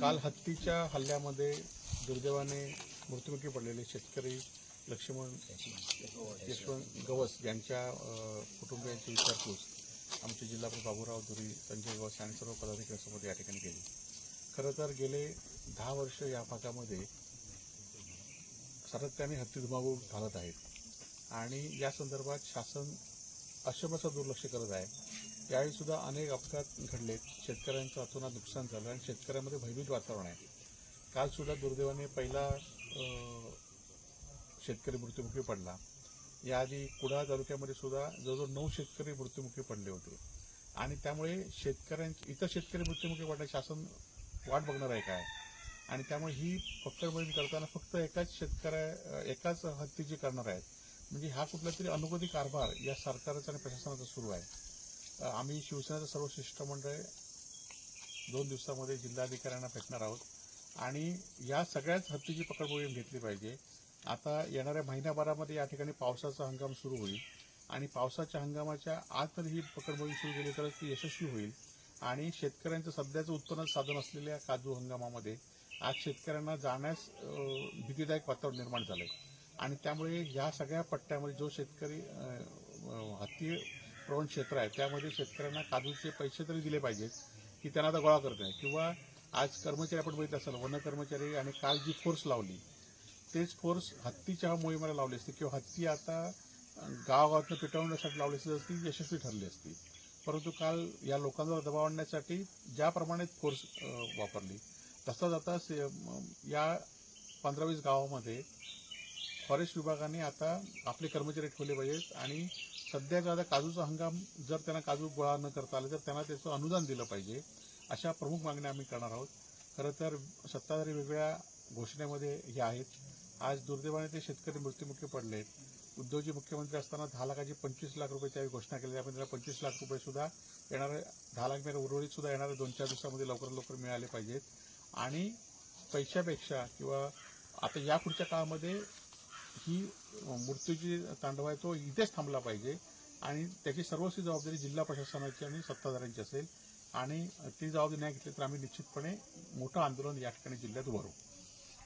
काल हत्तीच्या हल्ल्यामध्ये दुर्दैवाने मृत्युमुखी पडलेले शेतकरी लक्ष्मण यशवंत गवस यांच्या कुटुंबियांची विचारपूस आमचे जिल्हाप्रमुख बाबूराव धुरी संजय गवस आणि सर्व पदाधिकाऱ्यांसोबत या ठिकाणी केली. खरं तर गेले दहा वर्ष या भागामध्ये सातत्याने हत्ती धुमाकूळ घालत आहेत. आणि या संदर्भात शासन अशमचं दुर्लक्ष करत आहे. यावेळी सुद्धा अनेक अपघात घडलेत. शेतकऱ्यांचं अतोनात नुकसान झालं आणि शेतकऱ्यांमध्ये भयभीत वातावरण आहे. काल सुद्धा दुर्दैवाने पहिला शेतकरी मृत्युमुखी पडला. याआधी कुडाळ तालुक्यामध्ये सुद्धा जवळजवळ नऊ शेतकरी मृत्युमुखी पडले होते. आणि त्यामुळे शेतकऱ्यांचे इतर शेतकरी मृत्युमुखी पडण्यास शासन वाट बघणार आहे काय? आणि त्यामुळे ही पकडबंदी करताना फक्त एकाच शेतकऱ्या एकाच हत्तीची करणार आहेत. म्हणजे हा कुठला तरी अनुगती कारभार या सरकारचा आणि प्रशासनाचा सुरू आहे. आम्ही शिवसेनेचं सर्व शिष्टमंडळ दोन दिवसामध्ये जिल्हाधिकाऱ्यांना भेटणार आहोत. आणि या सगळ्याच हत्तीची पकड मोहीम घेतली पाहिजे. आता येणाऱ्या महिन्याभरामध्ये या ठिकाणी पावसाचा हंगाम सुरू होईल. आणि पावसाच्या हंगामाच्या आतमध्ये ही पकड मोहीम सुरू केली तर ती यशस्वी होईल. आणि शेतकऱ्यांचं सध्याचं उत्पन्न साधन असलेल्या काजू हंगामामध्ये आज शेतकऱ्यांना जाण्यास भीतीदायक वातावरण निर्माण झालं आहे आणि त्यामुळे या सगळ्या पट्ट्यामध्ये जो शेतकरी हत्ती प्रवण क्षेत्र आहे त्यामध्ये शेतकऱ्यांना काजूचे पैसे तरी दिले पाहिजेत की त्यांना आता गोळा करत नाही किंवा आज कर्मचारी आपण बघितलं असेल वन कर्मचारी आणि काल जी फोर्स लावली तेच फोर्स हत्तीच्या मोहिमेला लावली असती किंवा हत्ती आता गावागावातनं पेटवण्यासाठी लावली असती ती यशस्वी ठरली असती. परंतु काल या लोकांवर दबाव आणण्यासाठी ज्याप्रमाणे फोर्स वापरली तसा जाता से- या पंधरा वीस गावामध्ये फॉरेस्ट विभागाने आता आपले कर्मचारी ठेवले पाहिजेत आणि सध्याचा आता काजूचा हंगाम जर त्यांना काजू गोळा न करता आले तर त्यांना त्याचं अनुदान दिलं पाहिजे अशा प्रमुख मागण्या आम्ही करणार आहोत. खरं तर सत्ताधारी वेगवेगळ्या घोषणेमध्ये हे आहेत. आज दुर्दैवाने ते शेतकरी मृत्युमुखी पडले. उद्धवजी मुख्यमंत्री असताना दहा लाखाची पंचवीस लाख रुपये त्यावेळी घोषणा केली त्यामध्ये त्याला पंचवीस लाख रुपये सुद्धा येणारे दहा लाख मिळाले उर्वरित सुद्धा येणाऱ्या दोन चार दिवसामध्ये लवकर लवकर मिळाले पाहिजेत. आणि पैशापेक्षा किंवा आता या पुढच्या काळामध्ये ही मृत्यूची तांडव आहे तो इथेच थांबला पाहिजे. आणि त्याची सर्वस्वी जबाबदारी जिल्हा प्रशासनाची आणि सत्ताधाऱ्यांची असेल. आणि ती जबाबदारी नाही घेतली तर आम्ही निश्चितपणे मोठं आंदोलन या ठिकाणी जिल्ह्यात उभारू.